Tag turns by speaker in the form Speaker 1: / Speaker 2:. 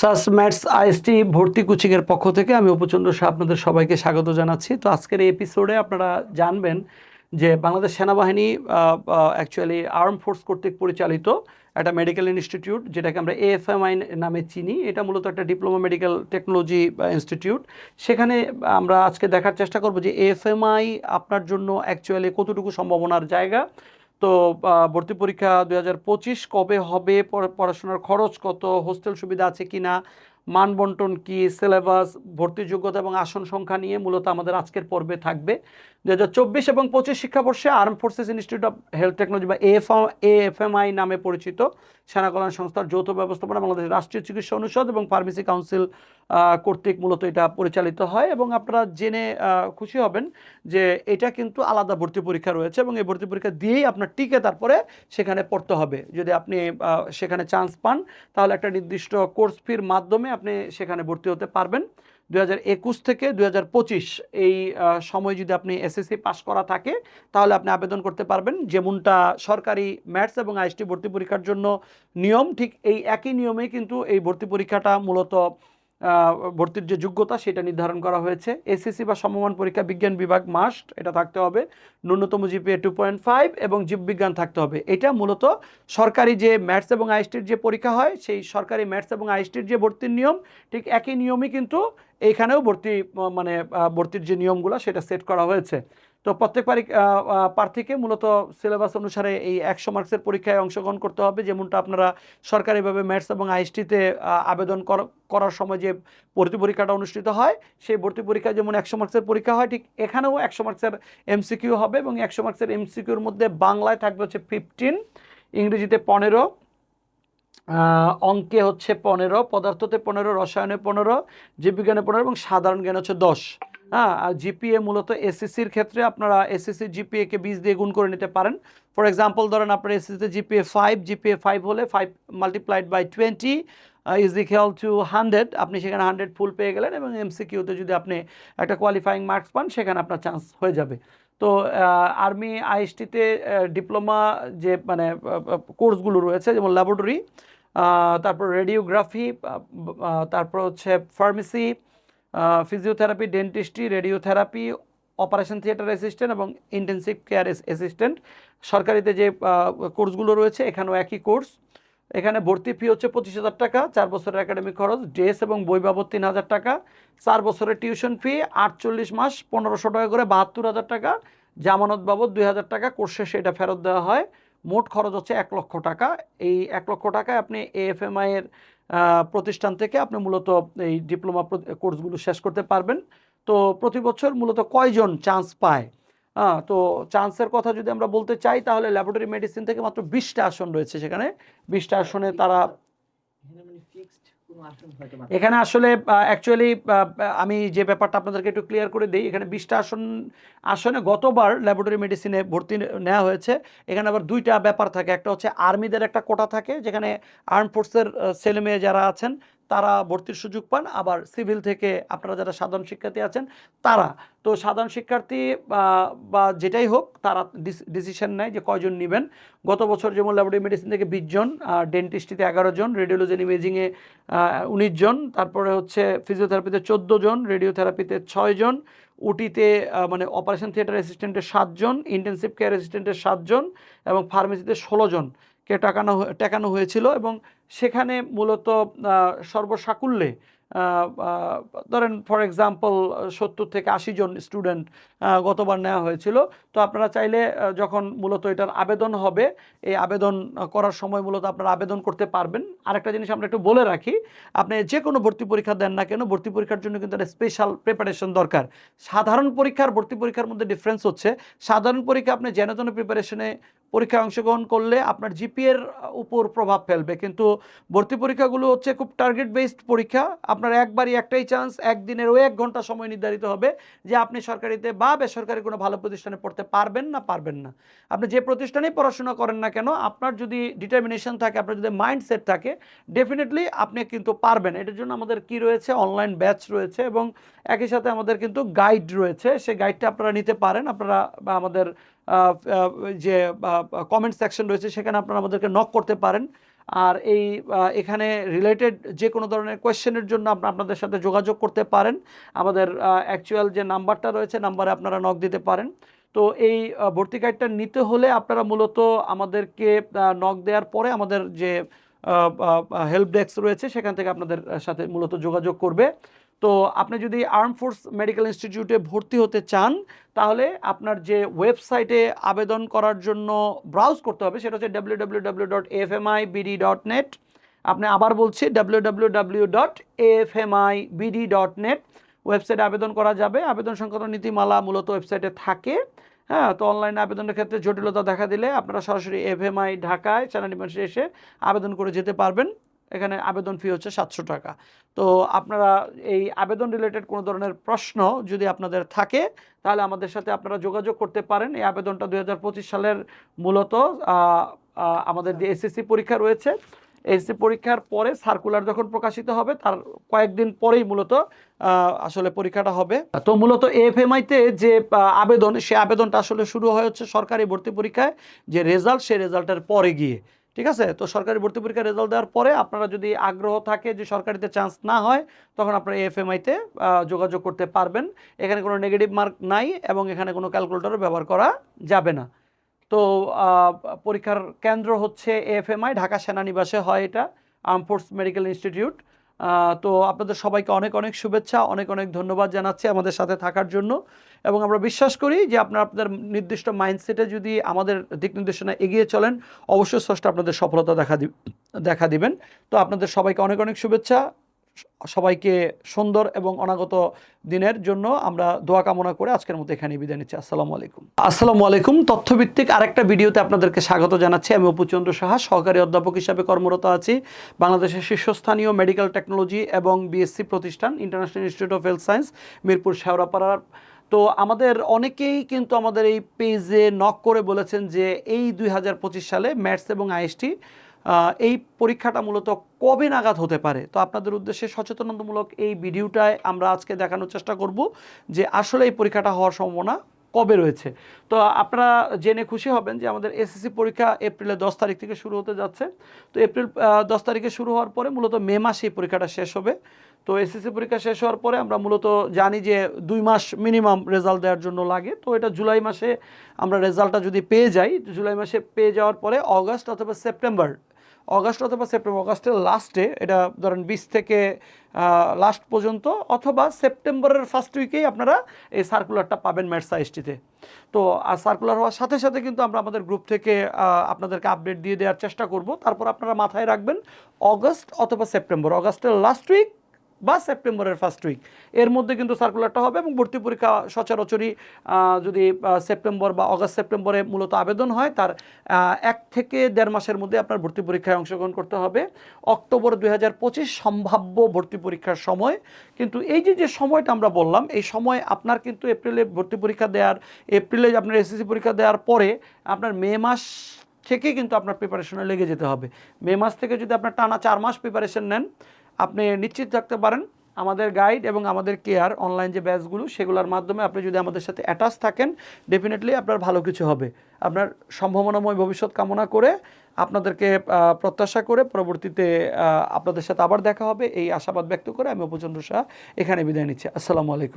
Speaker 1: সাস mats IST ভর্তি কোচিংয়ের পক্ষ থেকে আমি উপচন্দ্র শাহ আপনাদের সবাইকে স্বাগত জানাচ্ছি। তো আজকের এই এপিসোডে আপনারা জানবেন যে বাংলাদেশ সেনাবাহিনী অ্যাকচুয়ালি আর্ম ফোর্স কর্তৃক পরিচালিত একটা মেডিকেল ইনস্টিটিউট যেটাকে আমরা এএফএমআই নামে চিনি। এটা মূলত একটা ডিপ্লোমা মেডিকেল টেকনোলজি ইনস্টিটিউট সেখানে আমরা আজকে দেখার চেষ্টা করব যে এএফএমআই আপনার জন্য অ্যাকচুয়ালি কতটুকু সম্ভাবনার জায়গা তো ভর্তি পরীক্ষা দুই হাজার পঁচিশ কবে হবে? পড়াশোনার খরচ কত? হোস্টেল সুবিধা আছে কি না মান বন্টন কি? সিলেবাস, ভর্তি যোগ্যতা এবং আসন সংখ্যা নিয়ে মূলত আমাদের আজকের পর্বে থাকবে। দু হাজার চব্বিশ এবং পঁচিশ শিক্ষাবর্ষে arm forces institute of health technology বা এফ এ এএফএমআই নামে পরিচিত। সেনা কল্যাণ সংস্থার যৌথ ব্যবস্থাপনা বাংলাদেশ রাষ্ট্রীয় চিকিৎসা অনুষদ এবং ফার্মেসি কাউন্সিল কর্তৃক মূলত এটা পরিচালিত হয় এবং আপনারা জেনে খুশি হবেন যে এটা কিন্তু আলাদা ভর্তি পরীক্ষা রয়েছে এবং এই ভর্তি পরীক্ষা দিয়েই আপনার টিকে তারপরে সেখানে পড়তে হবে। যদি আপনি সেখানে চান্স পান, তাহলে একটা নির্দিষ্ট কোর্স ফির মাধ্যমে আপনি সেখানে ভর্তি হতে পারবেন। দু হাজার একুশ থেকে দু হাজার পঁচিশ এই সময় যদি আপনি এসএসসি পাস করা থাকে, তাহলে আপনি আবেদন করতে পারবেন। যেমনটা সরকারি ম্যাথস এবং আইএসটি ভর্তি পরীক্ষার জন্য নিয়ম, ঠিক এই একই নিয়মেই কিন্তু এই ভর্তি পরীক্ষাটা মূলত ভর্তির যে যোগ্যতা সেটা নির্ধারণ করা হয়েছে। এসএসসি বা সমমান পরীক্ষা বিজ্ঞান বিভাগ মাস্ট এটা থাকতে হবে। ন্যূনতম জিপিএ টু পয়েন্ট ফাইভ এবং জীববিজ্ঞান থাকতে হবে। এটা মূলত সরকারি যে ম্যাথস এবং আইএসটির যে পরীক্ষা হয়, সেই সরকারি ম্যাথস এবং আইএসটির যে ভর্তির নিয়ম, ঠিক একই নিয়মই কিন্তু এইখানেও ভর্তি মানে ভর্তির যে নিয়মগুলো সেটা সেট করা হয়েছে। তো প্রত্যেক প্রার্থীকে মূলত সিলেবাস অনুসারে এই একশো মার্কসের পরীক্ষায় অংশগ্রহণ করতে হবে। যেমনটা আপনারা সরকারিভাবে ম্যাথস এবং আইএসটিতে আবেদন কর- করার সময় যে ভর্তি পরীক্ষাটা অনুষ্ঠিত হয়, সেই ভর্তি পরীক্ষা যেমন একশো মার্কসের পরীক্ষা হয়, ঠিক এখানেও একশো মার্কসের এমসিকিউ হবে এবং একশো মার্কসের এমসিকিউর মধ্যে বাংলায় থাকবে হচ্ছে ফিফটিন ইংরেজিতে পনেরো অঙ্কে হচ্ছে পনেরো, পদার্থতে পনেরো, রসায়নে পনেরো, জীববিজ্ঞানে পনেরো এবং সাধারণ জ্ঞান হচ্ছে দশ। হ্যাঁ আর জিপিএ মূলত এসএসসির ক্ষেত্রে আপনারা এসএসসি জিপিএকে বিশ দিয়ে গুণ করে নিতে পারেন। ফর এক্সাম্পল ধরেন আপনার এসএসসিতে জিপিএ ফাইভ জিপিএ ফাইভ হলে five multiplied by twenty is equal to hundred আপনি সেখানে হান্ড্রেড ফুল পেয়ে গেলেন এবং এমসিকিউতে যদি আপনি একটা কোয়ালিফাইং মার্কস পান, সেখানে আপনার চান্স হয়ে যাবে। তো আর্মি আইএসটিতে ডিপ্লোমা যে মানে কোর্সগুলো রয়েছে, যেমন ল্যাবরেটরি তারপর রেডিওগ্রাফি তারপর হচ্ছে pharmacy physiotherapy dentistry radiotherapy operation theatre assistant এবং ইন্টেন্সিভ কেয়ার অ্যাসিস্ট্যান্ট সরকারিতে যে কোর্সগুলো রয়েছে, এখানেও একই কোর্স এখানে ভর্তি ফি হচ্ছে পঁচিশ হাজার টাকা, চার বছরের একাডেমিক খরচ ড্রেস এবং বই বাবদ তিন হাজার টাকা। চার বছরের টিউশন ফি আটচল্লিশ মাস, পনেরোশো টাকা করে বাহাত্তর হাজার টাকা। জামানত বাবদ দুই হাজার টাকা কোর্স শেষে এটা ফেরত দেওয়া হয়। মোট খরচ হচ্ছে এক লক্ষ টাকা। এই এক লক্ষ টাকায় আপনি এএফএমআই এর প্রতিষ্ঠান থেকে আপনি মূলত এই ডিপ্লোমা কোর্সগুলো শেষ করতে পারবেন। তো প্রতি বছর মূলত কয়জন চান্স পায়? হ্যাঁ তো চান্সের কথা যদি আমরা বলতে চাই, তাহলে ল্যাবরেটরি মেডিসিন থেকে মাত্র বিশটা আসন রয়েছে সেখানে। বিশটা আসনে তারা এখানে আসলে অ্যাকচুয়ালি আমি যে ব্যাপারটা আপনাদেরকে একটু ক্লিয়ার করে দিই, এখানে বিশটা আসন, আসনে গতবার ল্যাবরেটরি মেডিসিনে ভর্তি নেওয়া হয়েছে। এখানে আবার দুইটা ব্যাপার থাকে, একটা হচ্ছে আর্মিদের একটা কোটা থাকে, যেখানে আর্ম ফোর্সের ছেলে মেয়ে যারা আছেন, তারা ভর্তির সুযোগ পান। আবার সিভিল থেকে আপনারা যারা সাধারণ শিক্ষার্থী আছেন, তারা তো সাধারণ শিক্ষার্থী, বা- যেটাই হোক, তারা ডিসিশন নেয় যে কয়জন নেবেন। গত বছর যেমন ল্যাবরেটরি মেডিসিন থেকে বিশ জন ডেন্টিস্ট্রিতে এগারো জন রেডিওলজি ইমেজিংয়ে উনিশ জন, তারপরে হচ্ছে ফিজিওথেরাপিতে চোদ্দ জন রেডিওথেরাপিতে ছয় জন উটিতে মানে অপারেশন থিয়েটার অ্যাসিস্ট্যান্টের সাতজন ইন্টেন্সিভ কেয়ার অ্যাসিস্ট্যান্টের সাতজন এবং ফার্মেসিতে ষোলো জন কে টাকানো টেকানো হয়েছিল। এবং সেখানে মূলত সর্বসাকুল্যে ধরেন ফর এক্সাম্পল সত্তর থেকে আশি জন স্টুডেন্ট গতবার নেওয়া হয়েছিল। তো আপনারা চাইলে যখন মূলত এটার আবেদন হবে, এই আবেদন করার সময় মূলত আপনারা আবেদন করতে পারবেন। আরেকটা জিনিস আমরা একটু বলে রাখি, আপনি যে কোনো ভর্তি পরীক্ষা দেন না কেন, ভর্তি পরীক্ষার জন্য কিন্তু একটা স্পেশাল প্রিপারেশন দরকার। সাধারণ পরীক্ষার ভর্তি পরীক্ষার মধ্যে ডিফারেন্স হচ্ছে। সাধারণ পরীক্ষা আপনি যেন তেন প্রিপারেশনে পরীক্ষায় অংশগ্রহণ করলে আপনার জিপিএর উপর প্রভাব ফেলবে। কিন্তু ভর্তি পরীক্ষাগুলো হচ্ছে খুব টার্গেট বেসড পরীক্ষা। আপনার একবারই একটাই চান্স একদিনের ওই এক ঘণ্টা সময় নির্ধারিত হবে যে আপনি সরকারিতে বা বেসরকারি কোনো ভালো প্রতিষ্ঠানে পড়তে পারবেন না পারবেন না। আপনি যে প্রতিষ্ঠানেই পড়াশোনা করেন না কেন, আপনার যদি ডিটারমিনেশন থাকে, আপনার যদি মাইন্ডসেট থাকে ডেফিনেটলি আপনি কিন্তু পারবেন। এটার জন্য আমাদের কি রয়েছে? অনলাইন ব্যাচ রয়েছে এবং একই সাথে আমাদের কিন্তু গাইড রয়েছে। সেই গাইডটা আপনারা নিতে পারেন। আপনারা আমাদের যে কমেন্ট সেকশন রয়েছে, সেখানে আপনারা আমাদেরকে নক করতে পারেন। আর এই এখানে রিলেটেড যে কোনো ধরনের কোয়েশ্চেনের জন্য আপনারা আপনাদের সাথে যোগাযোগ করতে পারেন। আমাদের অ্যাকচুয়াল যে নাম্বারটা রয়েছে নাম্বারে আপনারা নক দিতে পারেন। তো এই ভর্তি গাইডটা নিতে হলে আপনারা মূলত আমাদেরকে নক দেওয়ার পরে আমাদের যে হেল্প ডেস্ক রয়েছে, সেখান থেকে আপনাদের সাথে মূলত যোগাযোগ করবে। তো আপনি যদি আর্ম ফোর্স মেডিকেল ইনস্টিটিউটে ভর্তি হতে চান, তাহলে আপনার যে ওয়েবসাইটে আবেদন করার জন্য ব্রাউজ করতে হবে, সেটা হচ্ছে W W W dot F M I BD dot net আপনি আবার বলছি W W W dot F M I BD dot net ওয়েবসাইটে আবেদন করা যাবে। আবেদন সংক্রান্ত নীতিমালা মূলত ওয়েবসাইটে থাকে। হ্যাঁ তো অনলাইনে আবেদনের ক্ষেত্রে জটিলতা দেখা দিলে আপনারা সরাসরি এফএমআই ঢাকায় চ্যানেল এসে আবেদন করে যেতে পারবেন। এখানে আবেদন ফি হচ্ছে সাতশো টাকা। তো আপনারা এই আবেদন রিলেটেড কোনো ধরনের প্রশ্ন যদি আপনাদের থাকে, তাহলে আমাদের সাথে আপনারা যোগাযোগ করতে পারেন। এই আবেদনটা দু হাজার পঁচিশ সালের মূলত আমাদের যে এসএসসি পরীক্ষা রয়েছে এসএসসি পরীক্ষার পরে সার্কুলার যখন প্রকাশিত হবে, তার কয়েকদিন পরেই মূলত আসলে পরীক্ষাটা হবে। তো মূলত এফএমআইতে যে আবেদন, সে আবেদনটা আসলে শুরু হয় হচ্ছে সরকারি ভর্তি পরীক্ষায়। যে রেজাল্ট সেই রেজাল্টের পরে গিয়ে। ঠিক আছে? তো সরকারি ভর্তি পরীক্ষার রেজাল্ট দেওয়ার পরে আপনারা যদি আগ্রহ থাকে যে সরকারিতে চান্স না হয়, তখন আপনারা এফএমআইতে যোগাযোগ করতে পারবেন। এখানে কোনো নেগেটিভ মার্ক নাই এবং এখানে কোনো ক্যালকুলেটরও ব্যবহার করা যাবে না। তো পরীক্ষার কেন্দ্র হচ্ছে এফএমআই ঢাকা সেনানিবাসে হয় এটা আর্ম ফোর্স মেডিকেল ইনস্টিটিউট তো আপনাদের সবাইকে অনেক অনেক শুভেচ্ছা, অনেক অনেক ধন্যবাদ জানাচ্ছি আমাদের সাথে থাকার জন্য। এবং আমরা বিশ্বাস করি যে আপনারা, আপনাদের নির্দিষ্ট মাইন্ডসেটে যদি আমাদের দিক নির্দেশনা এগিয়ে চলেন, অবশ্যই স্রষ্টা আপনাদের সফলতা দেখা দেখা দিবেন। তো আপনাদের সবাইকে অনেক অনেক শুভেচ্ছা। সবাইকে সুন্দর এবং অনাগত দিনের জন্য আমরা দোয়া কামনা করে আজকের মতো এখানে বিদায় নিচ্ছি। আসসালামু আলাইকুম। আসসালামু আলাইকুম। তথ্যভিত্তিক আরেকটা ভিডিওতে আপনাদেরকে স্বাগত জানাচ্ছি। আমি অপুচন্দ্র সাহা, সহকারী অধ্যাপক হিসাবে কর্মরত আছি। বাংলাদেশের শীর্ষস্থানীয় মেডিকেল টেকনোলজি এবং বিএসসি প্রতিষ্ঠান, international institute of health science, Mirpur শেওড়াপাড়ার। তো আমাদের অনেকেই কিন্তু আমাদের এই পেজে নক করে বলেছেন যে এই দুই হাজার পঁচিশ সালে ম্যাথস এবং আইএসটি এই পরীক্ষাটা মূলত কবে নাগাদ হতে পারে? তো আপনাদের উদ্দেশ্যে সচেতনতামূলক এই ভিডিওটায় আমরা আজকে দেখানোর চেষ্টা করব যে আসলে এই পরীক্ষাটা হওয়ার সম্ভাবনা কবে রয়েছে। তো আপনারা জেনে খুশি হবেন যে আমাদের এসএসসি পরীক্ষা এপ্রিলের দশ তারিখ থেকে শুরু হতে যাচ্ছে। তো এপ্রিল দশ তারিখে শুরু হওয়ার পরে মূলত মে মাসে এই পরীক্ষাটা শেষ হবে। তো এসএসসি পরীক্ষা শেষ হওয়ার পরে আমরা মূলত জানি যে দুই মাস মিনিমাম রেজাল্ট দেওয়ার জন্য লাগে। তো এটা জুলাই মাসে আমরা রেজাল্টটা যদি পেয়ে যাই, জুলাই মাসে পেয়ে যাওয়ার পরে অগাস্ট অথবা সেপ্টেম্বর অগাস্ট অথবা সেপ্টেম্বর, অগাস্টের লাস্টে এটা ধরেন বিশ থেকে লাস্ট পর্যন্ত, অথবা সেপ্টেম্বরের ফার্স্ট উইকেই আপনারা এই সার্কুলারটা পাবেন ম্যাটস এসটিতে। তো, আর সার্কুলার হওয়ার সাথে সাথে কিন্তু আমরা আমাদের গ্রুপ থেকে আপনাদেরকে আপডেট দিয়ে দেওয়ার চেষ্টা করব। তারপর আপনারা মাথায় রাখবেন, অগস্ট অথবা সেপ্টেম্বর, অগাস্টের লাস্ট উইক বা সেপ্টেম্বরের ফার্স্ট উইক এর মধ্যে কিন্তু সার্কুলারটা হবে এবং ভর্তি পরীক্ষা সচরাচরই যদি সেপ্টেম্বর বা অগাস্ট সেপ্টেম্বরে মূলত আবেদন হয়, তার এক থেকে দেড় মাসের মধ্যে আপনার ভর্তি পরীক্ষায় অংশগ্রহণ করতে হবে। অক্টোবর দু হাজার পঁচিশ সম্ভাব্য ভর্তি পরীক্ষার সময়। কিন্তু এই যে যে সময়টা আমরা বললাম, এই সময় আপনার কিন্তু এপ্রিলে ভর্তি পরীক্ষা দেওয়ার, এপ্রিলে আপনার এসএসসি পরীক্ষা দেওয়ার পরে আপনার মে মাস থেকে কিন্তু আপনার প্রিপারেশনে লেগে যেতে হবে। মে মাস থেকে যদি আপনার টানা চার মাস প্রিপারেশন নেন আপনি নিশ্চিত থাকতে পারেন, আমাদের গাইড এবং আমাদের কেয়ার অনলাইন যে ব্যাচগুলো সেগুলোর মাধ্যমে আপনি যদি আমাদের সাথে অ্যাটাচ থাকেন ডেফিনেটলি আপনার ভালো কিছু হবে। আপনার সম্ভাবনাময় ভবিষ্যৎ কামনা করে আপনাদেরকে প্রত্যাশা করে পরবর্তীতে আপনাদের সাথে আবার দেখা হবে। এই আশাবাদ ব্যক্ত করে আমি উপচন্দ্র শাহ এখানে বিদায় নিচ্ছি। আসসালামু আলাইকুম।